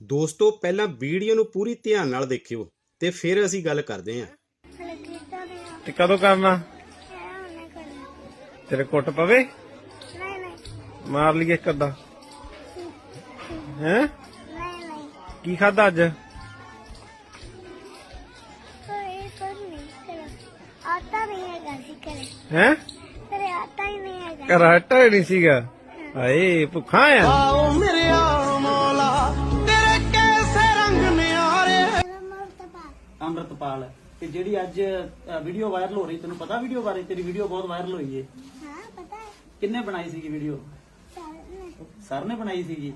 ਦੋਸਤੋ ਪਹਿਲਾਂ ਵੀਡੀਓ ਨੂੰ ਪੂਰੀ ਧਿਆਨ ਨਾਲ ਦੇਖਿਓ ਤੇ ਫਿਰ ਅਸੀਂ ਗੱਲ ਕਰਦੇ ਹਾਂ। ਤੇ ਕਦੋਂ ਕਰਨਾ ਤੇਰੇ ਕੁੱਟ ਪਵੇ? ਨਹੀਂ ਨਹੀਂ। ਮਾਰ ਲਈਏ ਇੱਕ ਅੱਧਾ। ਹੈ? ਕੀ ਖਾਦਾ ਅੱਜ? ਆਟਾ ਨਹੀਂ ਹੈਗਾ ਸੀ ਕਰੇ ਹੈ? ਕਰੇ ਆਟਾ ਹੀ ਨਹੀਂ ਹੈਗਾ। ਕਰਾਟਾ ਹੀ ਨਹੀਂ ਸੀਗਾ? ਹਾਏ ਭੁੱਖਾ ਆ। ਆਓ ਮੇਰੇ ਆ ਅੰਮ੍ਰਿਤਪਾਲ ਤੇ ਜਿਹੜੀ ਅੱਜ ਵੀਡੀਓ ਵਾਇਰਲ ਹੋ ਰਹੀ ਤੈਨੂੰ ਪਤਾ ਵੀਡੀਓ ਬਾਰੇ? ਤੇਰੀ ਵੀਡੀਓ ਬਹੁਤ ਵਾਇਰਲ ਹੋਈ ਏ। ਹਾਂ ਪਤਾ ਹੈ। ਕਿੰਨੇ ਬਣਾਈ ਸੀਗੀ ਵੀਡੀਓ ਸਰ ਨੇ। ਸਰ ਨੇ ਬਣਾਈ ਸੀਗੀ?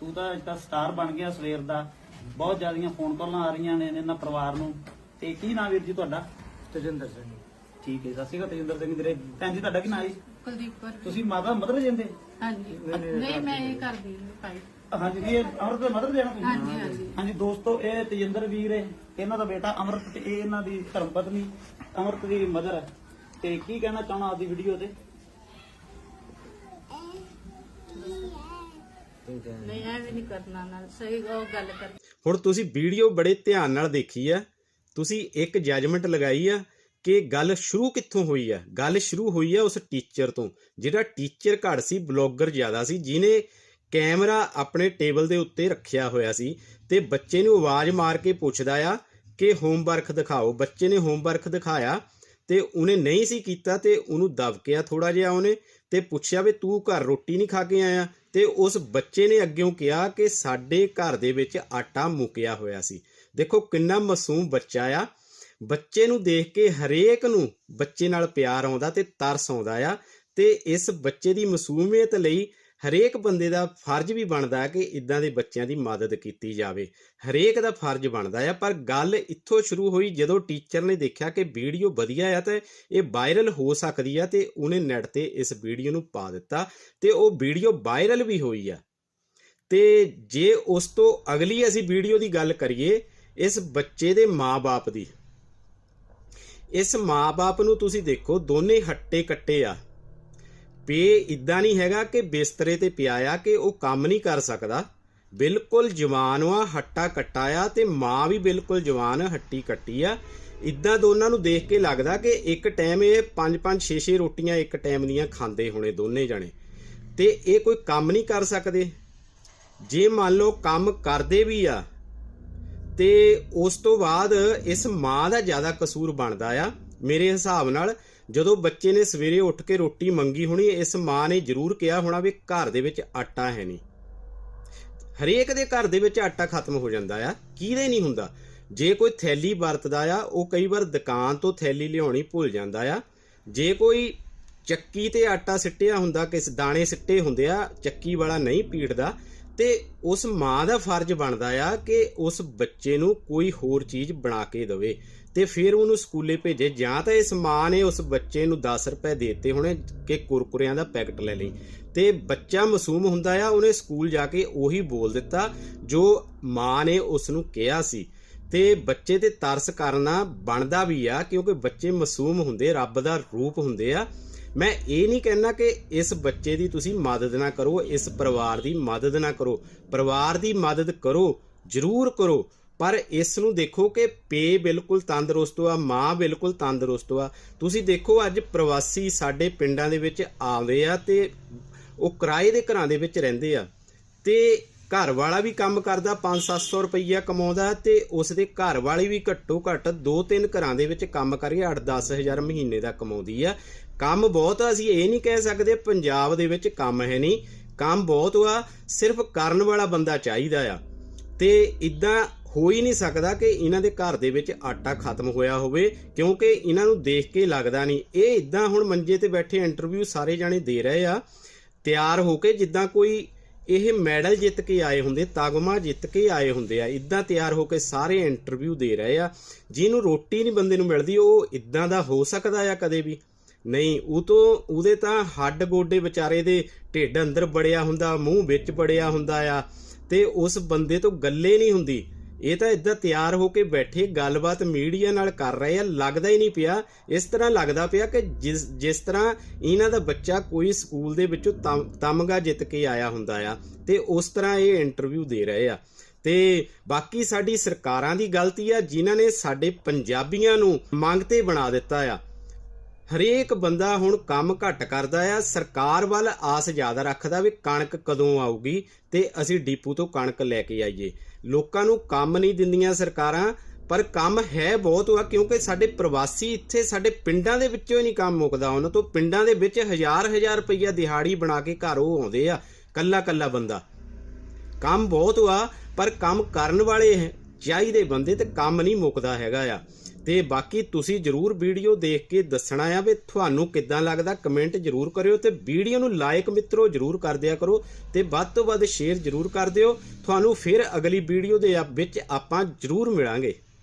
ਤੂੰ ਤਾਂ ਅੱਜ ਤਾਂ ਸਟਾਰ ਬਣ ਗਿਆ ਸਵੇਰ ਦਾ। ਬਹੁਤ ਜ਼ਿਆਦੀਆਂ ਫੋਨ ਕਾਲਾਂ ਆ ਰਹੀਆਂ ਨੇ ਇਹਨਾਂ ਪਰਿਵਾਰ ਨੂੰ। ਤੇ ਕੀ ਨਾਮ ਵੀਰ ਜੀ ਤੁਹਾਡਾ? ਤਜਿੰਦਰ ਸਿੰਘ। ਠੀਕ ਹੈ ਸਤਿ ਸ਼੍ਰੀ ਅਕਾਲ ਤਜਿੰਦਰ ਸਿੰਘ ਵੀਰੇ। ਭੈਣ ਜੀ ਤੁਹਾਡਾ ਕੀ ਨਾਮ ਹੈ ਕੁਲਦੀਪ ਕੌਰ ਤੁਸੀਂ ਮਾਤਾ ਮਦਰ ਜਾਂਦੇ ਹਾਂਜੀ। ਨਹੀਂ ਮੈਂ ਇਹ ਕਰਦੀ ਹਾਂ ਭਾਈ। ਹਾਂਜੀ ਜੀ ਇਹ ਅਮਰਤ ਦੇ ਮਦਰ ਦੇਣਾ ਤੁਸੀਂ? ਹਾਂਜੀ ਹਾਂਜੀ। ਹਾਂਜੀ ਦੋਸਤੋ ਇਹ ਤੇਜਿੰਦਰ ਵੀਰ ਹੈ। ਇਹਨਾਂ ਦਾ ਬੇਟਾ ਅਮਰਤ ਤੇ ਇਹ ਇਹਨਾਂ ਦੀ ਧਰਮ ਪਤਨੀ ਅਮਰਤ ਦੀ ਮਦਰ ਹੈ। ਤੇ ਕੀ ਕਹਿਣਾ ਚਾਹਣਾ ਆਪਦੀ ਵੀਡੀਓ ਤੇ? ਨਹੀਂ ਐ ਵੀ ਨਹੀਂ ਕਰਨਾ ਨਾਲ ਸਹੀ ਉਹ ਗੱਲ ਕਰ ਹੁਣ ਤੁਸੀਂ ਵੀਡੀਓ ਬੜੇ ਧਿਆਨ ਨਾਲ ਦੇਖੀ ਆ। ਤੁਸੀਂ ਇੱਕ ਜੱਜਮੈਂਟ ਲਗਾਈ ਆ ਕਿ ਗੱਲ ਸ਼ੁਰੂ ਕਿੱਥੋਂ ਹੋਈ ਆ? ਗੱਲ ਸ਼ੁਰੂ ਹੋਈ ਆ ਉਸ ਟੀਚਰ ਤੋਂ। ਜਿਹੜਾ ਟੀਚਰ ਘੜ ਸੀ ਬਲੌਗਰ ਜ਼ਿਆਦਾ ਸੀ ਜਿਨੇ ਕੈਮਰਾ ਆਪਣੇ ਟੇਬਲ ਦੇ ਉੱਤੇ ਰੱਖਿਆ ਹੋਇਆ ਸੀ ਤੇ ਬੱਚੇ ਨੂੰ ਆਵਾਜ਼ ਮਾਰ ਕੇ ਪੁੱਛਦਾ ਆ ਕਿ ਹੋਮਵਰਕ ਦਿਖਾਓ। ਬੱਚੇ ਨੇ ਹੋਮਵਰਕ ਦਿਖਾਇਆ ਤੇ ਉਹਨੇ ਨਹੀਂ ਸੀ ਕੀਤਾ ਤੇ ਉਹਨੂੰ ਦਬਕਿਆ ਥੋੜਾ ਜਿਹਾ ਉਹਨੇ ਤੇ ਪੁੱਛਿਆ ਵੀ ਤੂੰ ਘਰ ਰੋਟੀ ਨਹੀਂ ਖਾ ਕੇ ਆਇਆ? ਤੇ ਉਸ ਬੱਚੇ ਨੇ ਅੱਗਿਓਂ ਕਿਹਾ ਕਿ ਸਾਡੇ ਘਰ ਦੇ ਵਿੱਚ ਆਟਾ ਮੁੱਕਿਆ ਹੋਇਆ ਸੀ। ਦੇਖੋ ਕਿੰਨਾ ਮਾਸੂਮ ਬੱਚਾ ਆ। ਬੱਚੇ ਨੂੰ ਦੇਖ ਕੇ ਹਰੇਕ ਨੂੰ ਬੱਚੇ ਨਾਲ ਪਿਆਰ ਆਉਂਦਾ ਤੇ ਤਰਸ ਆਉਂਦਾ ਆ ਤੇ ਇਸ ਬੱਚੇ ਦੀ ਮਾਸੂਮੀਅਤ ਲਈ ਹਰੇਕ ਬੰਦੇ ਦਾ ਫਰਜ਼ ਵੀ ਬਣਦਾ ਕਿ ਇਦਾਂ ਦੇ ਬੱਚਿਆਂ ਦੀ ਮਦਦ ਕੀਤੀ ਜਾਵੇ। ਹਰੇਕ ਦਾ ਫਰਜ਼ ਬਣਦਾ ਆ, ਪਰ ਗੱਲ ਇੱਥੋਂ ਸ਼ੁਰੂ ਹੋਈ ਜਦੋਂ ਟੀਚਰ ਨੇ ਦੇਖਿਆ ਕਿ ਵੀਡੀਓ ਵਧੀਆ ਆ ਤੇ ਇਹ ਵਾਇਰਲ ਹੋ ਸਕਦੀ ਆ ਤੇ ਉਹਨੇ ਨੈਟ ਤੇ ਇਸ ਵੀਡੀਓ ਨੂੰ ਪਾ ਦਿੱਤਾ ਤੇ ਉਹ ਵੀਡੀਓ ਵਾਇਰਲ ਵੀ ਹੋਈ ਆ। ਤੇ ਜੇ ਉਸ ਤੋਂ ਅਗਲੀ ਅਸੀਂ ਵੀਡੀਓ ਦੀ ਗੱਲ ਕਰੀਏ, ਇਸ ਬੱਚੇ ਦੇ ਮਾਪੇ ਦੀ। ਇਸ ਮਾਪੇ ਨੂੰ ਤੁਸੀਂ ਦੇਖੋ, ਦੋਨੇ ਹੱਟੇ ਕੱਟੇ ਆ। ਪੇ ਇਦਾਂ ਨਹੀਂ ਹੈਗਾ ਕਿ ਬਿਸਤਰੇ ਤੇ ਪਿਆ ਆ ਕਿ ਉਹ ਕੰਮ ਨਹੀਂ ਕਰ ਸਕਦਾ। ਬਿਲਕੁਲ ਜਵਾਨ ਵਾ, ਹੱਟਾ ਕੱਟਾ ਆ ਤੇ ਮਾਂ ਵੀ ਬਿਲਕੁਲ ਜਵਾਨ, ਹੱਟੀ ਕੱਟੀ ਆ। ਇਦਾਂ ਦੋਨਾਂ ਨੂੰ ਦੇਖ ਕੇ ਲੱਗਦਾ ਕਿ ਇੱਕ ਟਾਈਮ ਇਹ 5-5 6-6 ਰੋਟੀਆਂ ਇੱਕ ਟਾਈਮ ਦੀਆਂ ਖਾਂਦੇ ਹੋਣੇ ਦੋਨੇ ਜਣੇ। ਤੇ ਇਹ ਕੋਈ ਕੰਮ ਨਹੀਂ ਕਰ ਸਕਦੇ। ਜੇ ਮੰਨ ਲਓ ਕੰਮ ਕਰਦੇ ਵੀ ਆ, ਤੇ ਉਸ ਤੋਂ ਬਾਅਦ ਇਸ ਮਾਂ ਦਾ ਜ਼ਿਆਦਾ ਕਸੂਰ ਬਣਦਾ ਆ। ਮੇਰੇ ਹਿਸਾਬ ਨਾਲ ਜਦੋਂ ਬੱਚੇ ਨੇ ਸਵੇਰੇ ਉੱਠ ਕੇ ਰੋਟੀ ਮੰਗੀ ਹੋਣੀ, ਇਸ ਮਾਂ ਨੇ ਜ਼ਰੂਰ ਕਿਹਾ ਹੋਣਾ ਵੀ ਘਰ ਦੇ ਵਿੱਚ ਆਟਾ ਹੈ ਨਹੀਂ। ਹਰੇਕ ਦੇ ਘਰ ਦੇ ਵਿੱਚ ਆਟਾ ਖਤਮ ਹੋ ਜਾਂਦਾ ਆ, ਕਿਹਦੇ ਨਹੀਂ ਹੁੰਦਾ? ਜੇ ਕੋਈ ਥੈਲੀ ਵਰਤਦਾ ਆ, ਉਹ ਕਈ ਵਾਰ ਦੁਕਾਨ ਤੋਂ ਥੈਲੀ ਲਿਆਉਣੀ ਭੁੱਲ ਜਾਂਦਾ ਆ। ਜੇ ਕੋਈ ਚੱਕੀ ਤੇ ਆਟਾ ਸਿੱਟਿਆ ਹੁੰਦਾ, ਕਿਸ ਦਾਣੇ ਸਿੱਟੇ ਹੁੰਦੇ ਆ, ਚੱਕੀ ਵਾਲਾ ਨਹੀਂ ਪੀੜਦਾ ਤੇ ਉਸ ਮਾਂ ਦਾ ਫਰਜ਼ ਬਣਦਾ ਆ ਕਿ ਉਸ ਬੱਚੇ ਨੂੰ ਕੋਈ ਹੋਰ ਚੀਜ਼ ਬਣਾ ਕੇ ਦੇਵੇ। ਤੇ ਫਿਰ ਉਹਨੂੰ ਸਕੂਲੇ ਭੇਜੇ। ਜਾਂ ਤਾਂ ਇਸ ਮਾਂ ਨੇ ਉਸ ਬੱਚੇ ਨੂੰ 10 ਰੁਪਏ ਦੇਤੇ ਹੋਣੇ ਕਿ ਕੁਰਕੁਰਿਆਂ ਦਾ ਪੈਕਟ ਲੈ ਲਈ। ਤੇ ਬੱਚਾ ਮਾਸੂਮ ਹੁੰਦਾ ਆ, ਉਹਨੇ ਸਕੂਲ ਜਾ ਕੇ ਉਹੀ ਬੋਲ ਦਿੱਤਾ ਜੋ ਮਾਂ ਨੇ ਉਸ ਨੂੰ ਕਿਹਾ ਸੀ। ਤੇ ਬੱਚੇ ਤੇ ਤਰਸ ਕਰਨਾ ਬਣਦਾ ਵੀ ਆ ਕਿਉਂਕਿ ਬੱਚੇ ਮਾਸੂਮ ਹੁੰਦੇ, ਰੱਬ ਦਾ ਰੂਪ ਹੁੰਦੇ ਆ। ਮੈਂ ਇਹ ਨਹੀਂ ਕਹਿਣਾ ਕਿ ਇਸ ਬੱਚੇ ਦੀ ਤੁਸੀਂ ਮਦਦ ਨਾ ਕਰੋ, ਇਸ ਪਰਿਵਾਰ ਦੀ ਮਦਦ ਨਾ ਕਰੋ। ਪਰਿਵਾਰ ਦੀ ਮਦਦ ਕਰੋ, ਜ਼ਰੂਰ ਕਰੋ, ਪਰ ਇਸ ਨੂੰ ਦੇਖੋ ਕਿ ਪੇ ਬਿਲਕੁਲ ਤੰਦਰੁਸਤ ਆ, ਮਾਂ ਬਿਲਕੁਲ ਤੰਦਰੁਸਤ ਆ। ਤੁਸੀਂ ਦੇਖੋ, ਅੱਜ ਪ੍ਰਵਾਸੀ ਸਾਡੇ ਪਿੰਡਾਂ ਦੇ ਵਿੱਚ ਆਉਂਦੇ ਆ ਤੇ ਉਹ ਕਿਰਾਏ ਦੇ ਘਰਾਂ ਦੇ ਵਿੱਚ ਰਹਿੰਦੇ ਆ। ਤੇ ਘਰ ਵਾਲਾ ਵੀ ਕੰਮ ਕਰਦਾ 5-700 ਰੁਪਈਆ ਕਮਾਉਂਦਾ ਤੇ ਉਸ ਦੇ ਘਰ ਵਾਲੀ ਵੀ ਘੱਟੋ ਘੱਟ 2-3 ਘਰਾਂ ਦੇ ਵਿੱਚ ਕੰਮ ਕਰਕੇ 8-10 ਹਜ਼ਾਰ ਮਹੀਨੇ ਦਾ ਕਮਾਉਂਦੀ ਆ। ਕੰਮ ਬਹੁਤ ਆ, ਅਸੀਂ ਇਹ ਨਹੀਂ ਕਹਿ ਸਕਦੇ ਪੰਜਾਬ ਦੇ ਵਿੱਚ ਕੰਮ ਹੈ ਨਹੀਂ। ਕੰਮ ਬਹੁਤ ਆ, ਸਿਰਫ ਕਰਨ ਵਾਲਾ ਬੰਦਾ ਚਾਹੀਦਾ ਆ। ਤੇ ਇਦਾਂ ਹੋ ਹੀ ਨਹੀਂ ਸਕਦਾ ਕਿ ਇਹਨਾਂ ਦੇ ਘਰ ਦੇ ਵਿੱਚ ਆਟਾ ਖਤਮ ਹੋਇਆ ਹੋਵੇ, ਕਿਉਂਕਿ ਇਹਨਾਂ ਨੂੰ ਦੇਖ ਕੇ ਲੱਗਦਾ ਨਹੀਂ। ਇਹ ਇਦਾਂ ਹੁਣ ਮੰਜੇ ਤੇ ਬੈਠੇ ਇੰਟਰਵਿਊ ਸਾਰੇ ਜਾਣੇ ਦੇ ਰਹੇ ਆ। ਤਿਆਰ ਹੋ ਕੇ ਜਿੱਦਾਂ ਕੋਈ ਇਹ ਮੈਡਲ ਜਿੱਤ ਕੇ ਆਏ ਹੁੰਦੇ, ਤਗਮਾ ਜਿੱਤ ਕੇ ਆਏ ਹੁੰਦੇ ਆ। ਇਦਾਂ ਤਿਆਰ ਹੋ ਕੇ ਸਾਰੇ ਇੰਟਰਵਿਊ ਦੇ ਰਹੇ ਆ। ਜਿਹਨੂੰ ਰੋਟੀ ਨਹੀਂ ਬੰਦੇ ਨੂੰ ਮਿਲਦੀ, ਉਹ ਇਦਾਂ ਦਾ ਹੋ ਸਕਦਾ ਆ ਕਦੇ ਵੀ। ਨਹੀਂ, ਉਹ ਤੋਂ, ਉਹਦੇ ਤਾਂ ਹੱਡ ਗੋਡੇ ਵਿਚਾਰੇ ਦੇ ਢਿੱਡ ਅੰਦਰ ਬੜਿਆ ਹੁੰਦਾ, ਮੂੰਹ ਵਿੱਚ ਬੜਿਆ ਹੁੰਦਾ ਆ। ਤੇ ਉਸ ਬੰਦੇ ਤੋਂ ਗੱਲੇ ਨਹੀਂ ਹੁੰਦੀ। ਇਹ ਤਾਂ ਇਦਾਂ ਤਿਆਰ ਹੋ ਕੇ ਬੈਠੇ ਗੱਲਬਾਤ ਮੀਡੀਆ ਨਾਲ ਕਰ ਰਹੇ ਆ, ਲੱਗਦਾ ਹੀ ਨਹੀਂ ਪਿਆ। ਇਸ ਤਰ੍ਹਾਂ ਲੱਗਦਾ ਪਿਆ ਕਿ ਜਿਸ ਜਿਸ ਤਰ੍ਹਾਂ ਇਹਨਾਂ ਦਾ ਬੱਚਾ ਕੋਈ ਸਕੂਲ ਦੇ ਵਿੱਚੋਂ ਤਮਗਾ ਜਿੱਤ ਕੇ ਆਇਆ ਹੁੰਦਾ ਆ ਤੇ ਉਸ ਤਰ੍ਹਾਂ ਇਹ ਇੰਟਰਵਿਊ ਦੇ ਰਹੇ ਆ। ਤੇ ਬਾਕੀ ਸਾਡੀ ਸਰਕਾਰਾਂ ਦੀ ਗਲਤੀ ਆ, ਜਿਨ੍ਹਾਂ ਨੇ ਸਾਡੇ ਪੰਜਾਬੀਆਂ ਨੂੰ ਮੰਗ ਤੇ ਬਣਾ ਦਿੱਤਾ ਆ। ਹਰੇਕ ਬੰਦਾ ਹੁਣ ਕੰਮ ਘੱਟ ਕਰਦਾ ਆ, ਸਰਕਾਰ ਵੱਲ ਆਸ ਜ਼ਿਆਦਾ ਰੱਖਦਾ ਵੀ ਕਣਕ ਕਦੋਂ ਆਊਗੀ ਤੇ ਅਸੀਂ ਡੀਪੂ ਤੋਂ ਕਣਕ ਲੈ ਕੇ ਆਈਏ। ਲੋਕਾਂ ਨੂੰ ਕੰਮ ਨਹੀਂ ਦਿੰਦੀਆਂ ਸਰਕਾਰਾਂ, ਪਰ ਕੰਮ ਹੈ ਬਹੁਤ ਆ ਕਿਉਂਕਿ ਸਾਡੇ ਪ੍ਰਵਾਸੀ ਇੱਥੇ ਸਾਡੇ ਪਿੰਡਾਂ ਦੇ ਵਿੱਚੋਂ ਹੀ ਨਹੀਂ ਕੰਮ ਮੁੱਕਦਾ। ਉਹਨਾਂ ਤੋਂ ਪਿੰਡਾਂ ਦੇ ਵਿੱਚ ਹਜ਼ਾਰ ਹਜ਼ਾਰ ਰੁਪਈਆ ਦਿਹਾੜੀ ਬਣਾ ਕੇ ਘਰ ਉਹ ਆਉਂਦੇ ਆ, ਕੱਲਾ ਕੱਲਾ ਬੰਦਾ। ਕੰਮ ਬਹੁਤ ਆ ਪਰ ਕੰਮ ਕਰਨ ਵਾਲੇ ਚਾਹੀਦੇ ਬੰਦੇ ਤੇ ਕੰਮ ਨਹੀਂ ਮੁੱਕਦਾ ਹੈਗਾ ਆ। ਤੇ ਬਾਕੀ ਤੁਸੀਂ ਜਰੂਰ ਵੀਡੀਓ ਦੇਖ ਕੇ ਦੱਸਣਾ ਆ ਵੀ ਤੁਹਾਨੂੰ ਕਿੱਦਾਂ ਲੱਗਦਾ ਕਮੈਂਟ ਜਰੂਰ ਕਰਿਓ ਤੇ ਵੀਡੀਓ ਨੂੰ ਲਾਈਕ ਮਿੱਤਰੋ ਜਰੂਰ ਕਰ ਦਿਆ ਕਰੋ ਤੇ ਵੱਧ ਤੋਂ ਵੱਧ ਸ਼ੇਅਰ ਜਰੂਰ ਕਰ ਦਿਓ। ਤੁਹਾਨੂੰ ਫਿਰ ਅਗਲੀ ਵੀਡੀਓ ਦੇ ਵਿੱਚ ਆਪਾਂ ਜਰੂਰ ਮਿਲਾਂਗੇ।